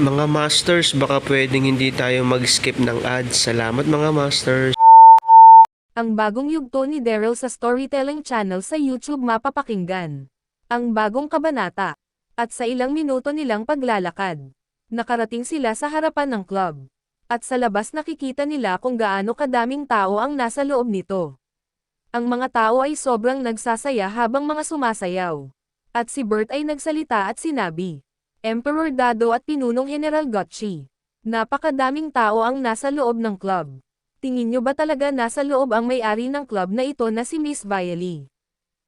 Mga Masters, baka pwedeng hindi tayo mag-skip ng ads. Salamat mga Masters. Ang bagong yugto ni Daryl sa Storytelling Channel sa YouTube mapapakinggan. Ang bagong kabanata. At sa ilang minuto nilang paglalakad. Nakarating sila sa harapan ng club. At sa labas nakikita nila kung gaano kadaming tao ang nasa loob nito. Ang mga tao ay sobrang nagsasaya habang mga sumasayaw. At si Bert ay nagsalita at sinabi, Emperor Dado at Pinunong General Gotchi. Napakadaming tao ang nasa loob ng club. Tingin nyo ba talaga nasa loob ang may-ari ng club na ito na si Miss Viley?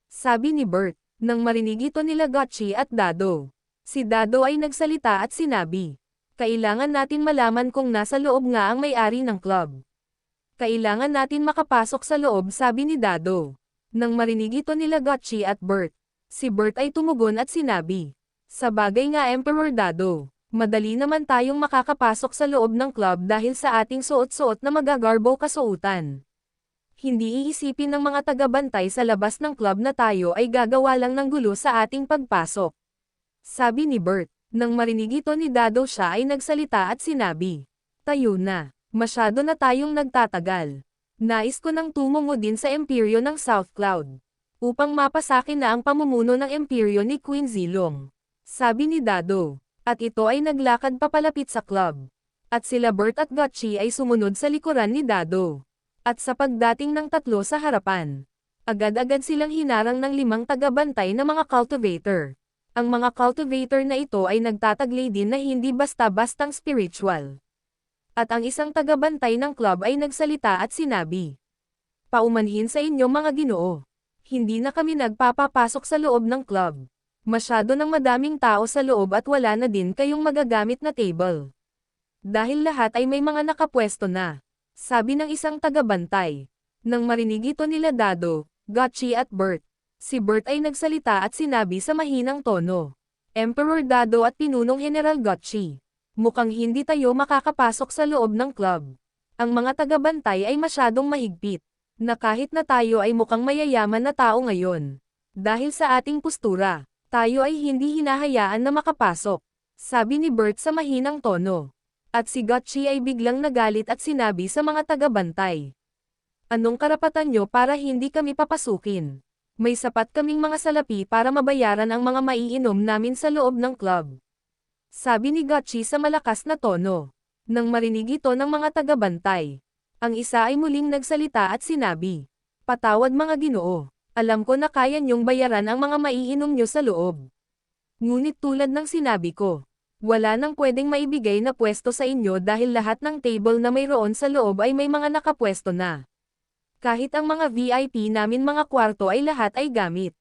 Sabi ni Bert, nang marinig ito nila Gotchi at Dado. Si Dado ay nagsalita at sinabi, Kailangan natin malaman kung nasa loob nga ang may-ari ng club. Kailangan natin makapasok sa loob sabi ni Dado. Nang marinig ito nila Gotchi at Bert, si Bert ay tumugon at sinabi, Sa bagay nga Emperor Dado, madali naman tayong makakapasok sa loob ng club dahil sa ating suot-suot na magagarbo kasuotan. Hindi iisipin ng mga taga-bantay sa labas ng club na tayo ay gagawa lang ng gulo sa ating pagpasok. Sabi ni Bert, nang marinig ito ni Dado siya ay nagsalita at sinabi, Tayo na, masyado na tayong nagtatagal. Nais ko nang tumungo din sa imperyo ng South Cloud. Upang mapasakin na ang pamumuno ng imperyo ni Queen Zilong. Sabi ni Dado. At ito ay naglakad papalapit sa club. At sila Bert at Gotchi ay sumunod sa likuran ni Dado. At sa pagdating ng tatlo sa harapan, agad-agad silang hinarang ng limang tagabantay na mga cultivator. Ang mga cultivator na ito ay nagtataglay din na hindi basta-bastang spiritual. At ang isang tagabantay ng club ay nagsalita at sinabi, Paumanhin sa inyo mga ginoo. Hindi na kami nagpapapasok sa loob ng club. Masyado ng madaming tao sa loob at wala na din kayong magagamit na table. Dahil lahat ay may mga nakapwesto na. Sabi ng isang tagabantay. Nang marinig ito nila Dado, Gotchi at Bert. Si Bert ay nagsalita at sinabi sa mahinang tono. Emperor Dado at Pinunong General Gotchi. Mukhang hindi tayo makakapasok sa loob ng club. Ang mga tagabantay ay masyadong mahigpit. Na kahit na tayo ay mukhang mayayaman na tao ngayon. Dahil sa ating postura tayo ay hindi hinahayaan na makapasok. Sabi ni Bert sa mahinang tono. At si Gotchi ay biglang nagalit at sinabi sa mga tagabantay. Anong karapatan nyo para hindi kami papasukin? May sapat kaming mga salapi para mabayaran ang mga maiinom namin sa loob ng club. Sabi ni Gotchi sa malakas na tono. Nang marinig ito ng mga tagabantay. Ang isa ay muling nagsalita at sinabi. Patawad mga ginoo. Alam ko na kaya niyong bayaran ang mga maiinom niyo sa loob. Ngunit tulad ng sinabi ko, wala nang pwedeng maibigay na pwesto sa inyo dahil lahat ng table na mayroon sa loob ay may mga nakapwesto na. Kahit ang mga VIP namin mga kwarto ay lahat ay gamit.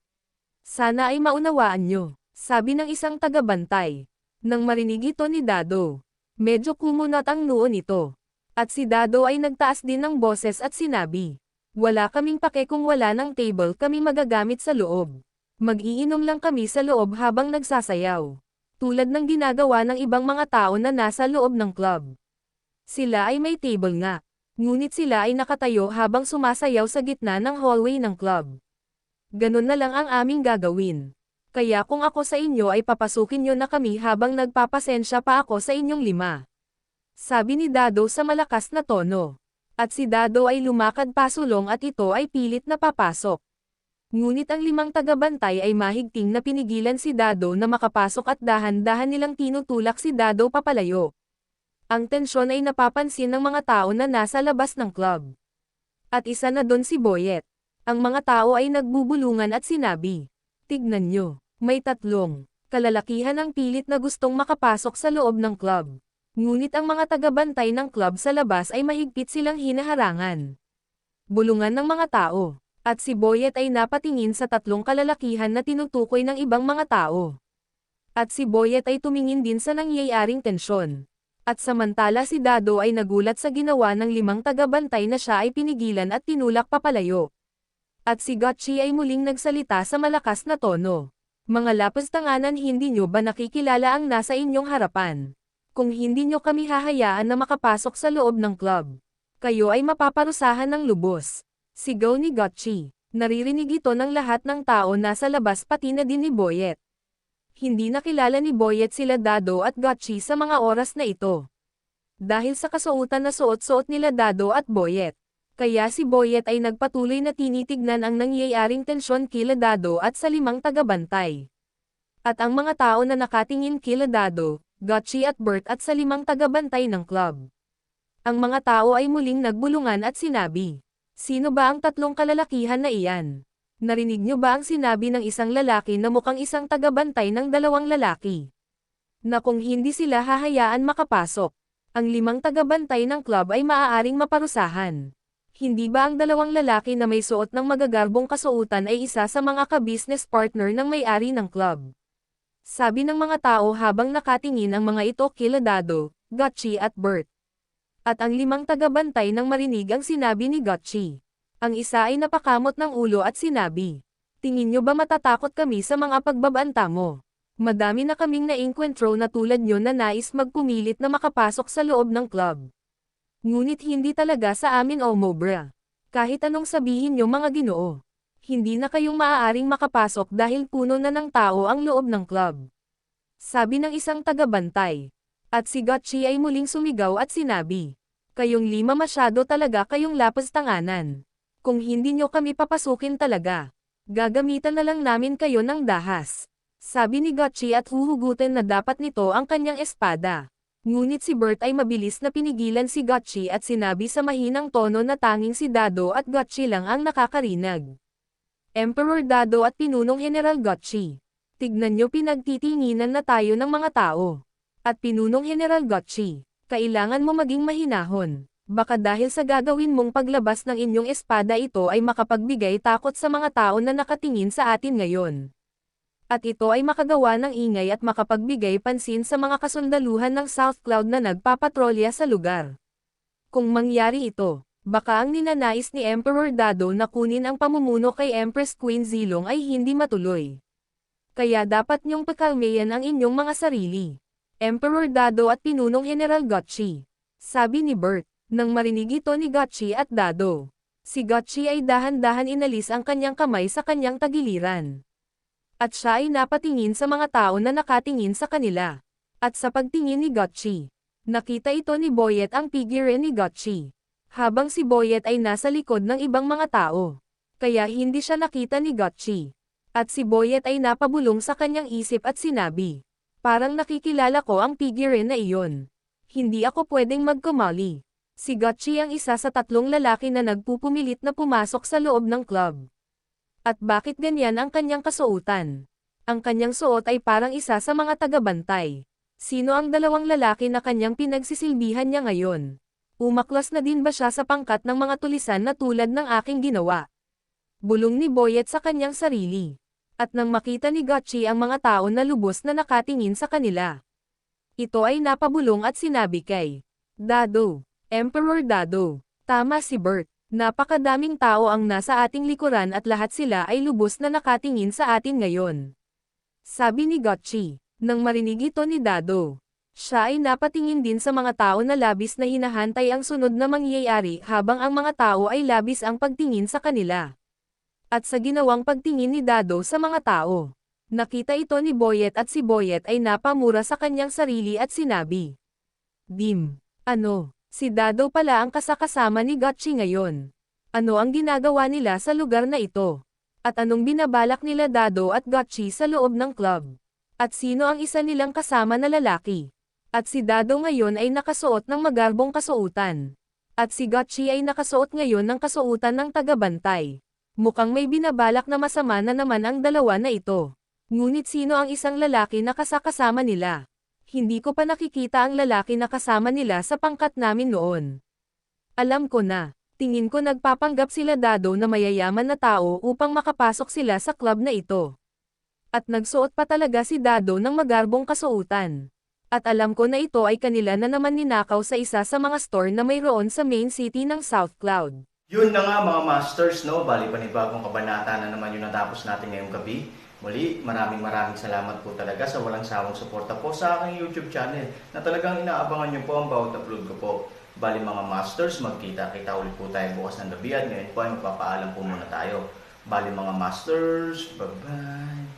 Sana ay maunawaan nyo, sabi ng isang tagabantay. Nang marinig ito ni Dado, medyo kumunat ang noo nito. At si Dado ay nagtaas din ng boses at sinabi, wala kaming pake kung wala ng table kami magagamit sa loob. Mag-iinom lang kami sa loob habang nagsasayaw. Tulad ng ginagawa ng ibang mga tao na nasa loob ng club. Sila ay may table nga. Ngunit sila ay nakatayo habang sumasayaw sa gitna ng hallway ng club. Ganun na lang ang aming gagawin. Kaya kung ako sa inyo ay papasukin nyo na kami habang nagpapasensya pa ako sa inyong lima. Sabi ni Dado sa malakas na tono at si Dado ay lumakad pasulong at ito ay pilit na papasok. Ngunit ang limang tagabantay ay mahigting na pinigilan si Dado na makapasok at dahan-dahan nilang tinutulak si Dado papalayo. Ang tensyon ay napapansin ng mga tao na nasa labas ng club. At isa na doon si Boyet. Ang mga tao ay nagbubulungan at sinabi, Tignan nyo, may tatlong kalalakihan ang pilit na gustong makapasok sa loob ng club. Ngunit ang mga tagabantay ng club sa labas ay mahigpit silang hinaharangan. Bulungan ng mga tao. At si Boyet ay napatingin sa tatlong kalalakihan na tinutukoy ng ibang mga tao. At si Boyet ay tumingin din sa nangyayaring tensyon. At samantala si Dado ay nagulat sa ginawa ng limang tagabantay na siya ay pinigilan at tinulak papalayo. At si Gotchi ay muling nagsalita sa malakas na tono. Mga lapas tanganan hindi nyo ba nakikilala ang nasa inyong harapan? Kung hindi nyo kami hahayaan na makapasok sa loob ng club, kayo ay mapaparusahan ng lubos. Sigaw ni Gotchi. Naririnig ito ng lahat ng tao nasa labas pati na din ni Boyet. Hindi nakilala ni Boyet sila Dado at Gotchi sa mga oras na ito. Dahil sa kasuotan na suot-suot nila Dado at Boyet. Kaya si Boyet ay nagpatuloy na tinitignan ang nangyayaring tensyon kila Dado at sa limang tagabantay. At ang mga tao na nakatingin kila Dado, Gotchi at Bert at sa limang tagabantay ng club. Ang mga tao ay muling nagbulungan at sinabi, Sino ba ang tatlong kalalakihan na iyan? Narinig niyo ba ang sinabi ng isang lalaki na mukhang isang tagabantay ng dalawang lalaki? Na kung hindi sila hahayaan makapasok, ang limang tagabantay ng club ay maaaring maparusahan. Hindi ba ang dalawang lalaki na may suot ng magagarbong kasuotan ay isa sa mga ka-business partner ng may-ari ng club? Sabi ng mga tao habang nakatingin ang mga ito kila Dado, Gotchi at Bert. At ang limang tagabantay nang marinig ang sinabi ni Gotchi. Ang isa ay napakamot ng ulo at sinabi, Tingin nyo ba matatakot kami sa mga pagbabanta mo? Madami na kaming nainkwentro na tulad nyo na nais magpumilit na makapasok sa loob ng club. Ngunit hindi talaga sa amin o Mobra. Kahit anong sabihin nyo mga ginoo. Hindi na kayong maaaring makapasok dahil puno na ng tao ang loob ng club. Sabi ng isang tagabantay. At si Gotchi ay muling sumigaw at sinabi, Kayong lima masyado talaga kayong lapas tanganan. Kung hindi nyo kami papasukin talaga, gagamitan na lang namin kayo ng dahas. Sabi ni Gotchi at huhugutin na dapat nito ang kanyang espada. Ngunit si Bert ay mabilis na pinigilan si Gotchi at sinabi sa mahinang tono na tanging si Dado at Gotchi lang ang nakakarinag. Emperor Dado at Pinunong General Gotchi. Tignan nyo pinagtitinginan na tayo ng mga tao. At Pinunong General Gotchi, kailangan mo maging mahinahon. Baka dahil sa gagawin mong paglabas ng inyong espada ito ay makapagbigay takot sa mga tao na nakatingin sa atin ngayon. At ito ay makagawa ng ingay at makapagbigay pansin sa mga kasundaluhan ng South Cloud na nagpapatrolya sa lugar. Kung mangyari ito, baka ang ninanais ni Emperor Dado na kunin ang pamumuno kay Empress Queen Zilong ay hindi matuloy. Kaya dapat niyong pakalmayan ang inyong mga sarili. Emperor Dado at Pinunong General Gotchi. Sabi ni Bert, nang marinig ito ni Gotchi at Dado. Si Gotchi ay dahan-dahan inalis ang kanyang kamay sa kanyang tagiliran. At siya ay napatingin sa mga tao na nakatingin sa kanila. At sa pagtingin ni Gotchi, nakita ito ni Boyet ang figure ni Gotchi. Habang si Boyet ay nasa likod ng ibang mga tao. Kaya hindi siya nakita ni Gotchi. At si Boyet ay napabulong sa kanyang isip at sinabi, Parang nakikilala ko ang figure na iyon. Hindi ako pwedeng magkumali. Si Gotchi ang isa sa tatlong lalaki na nagpupumilit na pumasok sa loob ng club. At bakit ganyan ang kanyang kasuotan? Ang kanyang suot ay parang isa sa mga tagabantay. Sino ang dalawang lalaki na kanyang pinagsisilbihan niya ngayon? Umaklas na din ba siya sa pangkat ng mga tulisan na tulad ng aking ginawa? Bulong ni Boyet sa kanyang sarili at nang makita ni Gotchi ang mga tao na lubos na nakatingin sa kanila. Ito ay napabulong at sinabi kay Dado, Emperor Dado, tama si Bert, napakadaming tao ang nasa ating likuran at lahat sila ay lubos na nakatingin sa atin ngayon. Sabi ni Gotchi, nang marinig ito ni Dado. Siya ay napatingin din sa mga tao na labis na hinahantay ang sunod na mangyayari habang ang mga tao ay labis ang pagtingin sa kanila at sa ginawang pagtingin ni Dado sa mga tao. Nakita ito ni Boyet at si Boyet ay napamura sa kanyang sarili at sinabi. Dim, ano, si Dado pala ang kasakasama ni Gotchi ngayon. Ano ang ginagawa nila sa lugar na ito? At anong binabalak nila Dado at Gotchi sa loob ng club? At sino ang isa nilang kasama na lalaki? At si Dado ngayon ay nakasuot ng magarbong kasuotan. At si Gotchi ay nakasuot ngayon ng kasuotan ng tagabantay. Mukhang may binabalak na masama na naman ang dalawa na ito. Ngunit sino ang isang lalaki na kasakasama nila? Hindi ko pa nakikita ang lalaki na kasama nila sa pangkat namin noon. Alam ko na, tingin ko nagpapanggap sila Dado na mayayaman na tao upang makapasok sila sa club na ito. At nagsuot pa talaga si Dado ng magarbong kasuotan. At alam ko na ito ay kanila na naman ninakaw sa isa sa mga store na mayroon sa main city ng South Cloud. Yun na nga mga masters, no? Bali panibagong kabanata na naman yung natapos natin ngayong gabi. Muli, maraming maraming salamat po talaga sa walang sawang suporta po sa aking YouTube channel na talagang inaabangan nyo po ang bawat upload ko po. Bali mga masters, magkita-kita ulit po tayo bukas ng gabi at ngayon po ay magpapaalam po muna tayo. Bali mga masters, bye-bye!